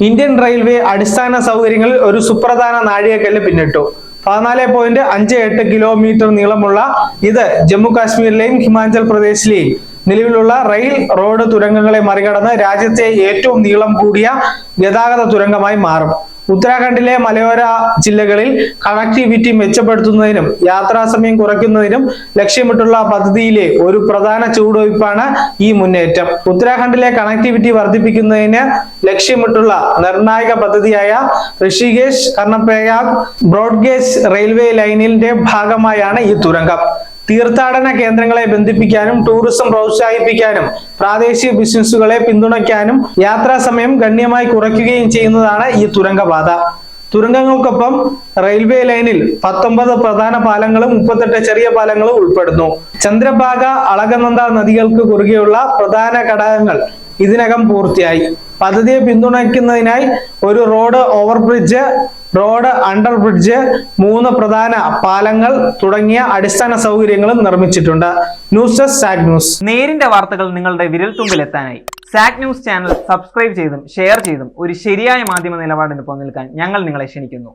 Indian railway അടിസ്ഥാന സൗകര്യങ്ങളിൽ ഒരു സുപ്രധാന നാഴികക്കല്ല് പിന്നിട്ടു. പതിനാല് പോയിന്റ് അഞ്ച് എട്ട് കിലോമീറ്റർ നീളമുള്ള ഇത് ജമ്മു കാശ്മീരിലെയും ഹിമാചൽ പ്രദേശിലെയും നിലവിലുള്ള റെയിൽ റോഡ് തുരങ്കങ്ങളെ മറികടന്ന് രാജ്യത്തെ ഏറ്റവും നീളം കൂടിയ ഗതാഗത തുരങ്കമായി മാറും. ഉത്തരാഖണ്ഡിലെ മലയോര ജില്ലകളിൽ കണക്ടിവിറ്റി മെച്ചപ്പെടുത്തുന്നതിനും യാത്രാസമയം കുറയ്ക്കുന്നതിനും ലക്ഷ്യമിട്ടുള്ള പദ്ധതിയിലെ ഒരു പ്രധാന ചുവടുവയ്പ്പാണ് ഈ മുന്നേറ്റം. ഉത്തരാഖണ്ഡിലെ കണക്ടിവിറ്റി വർദ്ധിപ്പിക്കുന്നതിന് ലക്ഷ്യമിട്ടുള്ള നിർണായക പദ്ധതിയായ ഋഷികേശ് കർണപ്രയാഗ് ബ്രോഡ്ഗേജ് റെയിൽവേ ലൈനിന്റെ ഭാഗമായാണ് ഈ തുരങ്കം. തീർത്ഥാടന കേന്ദ്രങ്ങളെ ബന്ധിപ്പിക്കാനും ടൂറിസം പ്രോത്സാഹിപ്പിക്കാനും പ്രാദേശിക ബിസിനസ്സുകളെ പിന്തുണയ്ക്കാനും യാത്രാ സമയം ഗണ്യമായി കുറയ്ക്കുകയും ചെയ്യുന്നതാണ് ഈ തുരങ്കപാത. തുരങ്കങ്ങൾക്കൊപ്പം റെയിൽവേ ലൈനിൽ പത്തൊമ്പത് പ്രധാന പാലങ്ങളും മുപ്പത്തെട്ട് ചെറിയ പാലങ്ങളും ഉൾപ്പെടുന്നു. ചന്ദ്രഭാഗ അളകനന്ദ നദികൾക്ക് കുറുകെയുള്ള പ്രധാന ഘടകങ്ങൾ ഇതിനകം പൂർത്തിയായി. പദ്ധതിയെ പിന്തുണയ്ക്കുന്നതിനായി ഒരു road overbridge road under bridge മൂന്ന് പ്രധാന പാലങ്ങൾ തുടങ്ങിയ അടിസ്ഥാന സൗകര്യങ്ങളും നിർമ്മിച്ചിട്ടുണ്ട്. ന്യൂസ് ഡെസ്ക് സാഗ് ന്യൂസ്. നേരിന്റെ വാർത്തകൾ നിങ്ങളുടെ വിരൽത്തുമ്പിൽ എത്താനായി സാക് ന്യൂസ് ചാനൽ സബ്സ്ക്രൈബ് ചെയ്തും ഷെയർ ചെയ്തും ഒരു ശരിയായ മാധ്യമ നിലപാടിന് പങ്കെടുക്കാൻ ഞങ്ങൾ നിങ്ങളെ ക്ഷണിക്കുന്നു.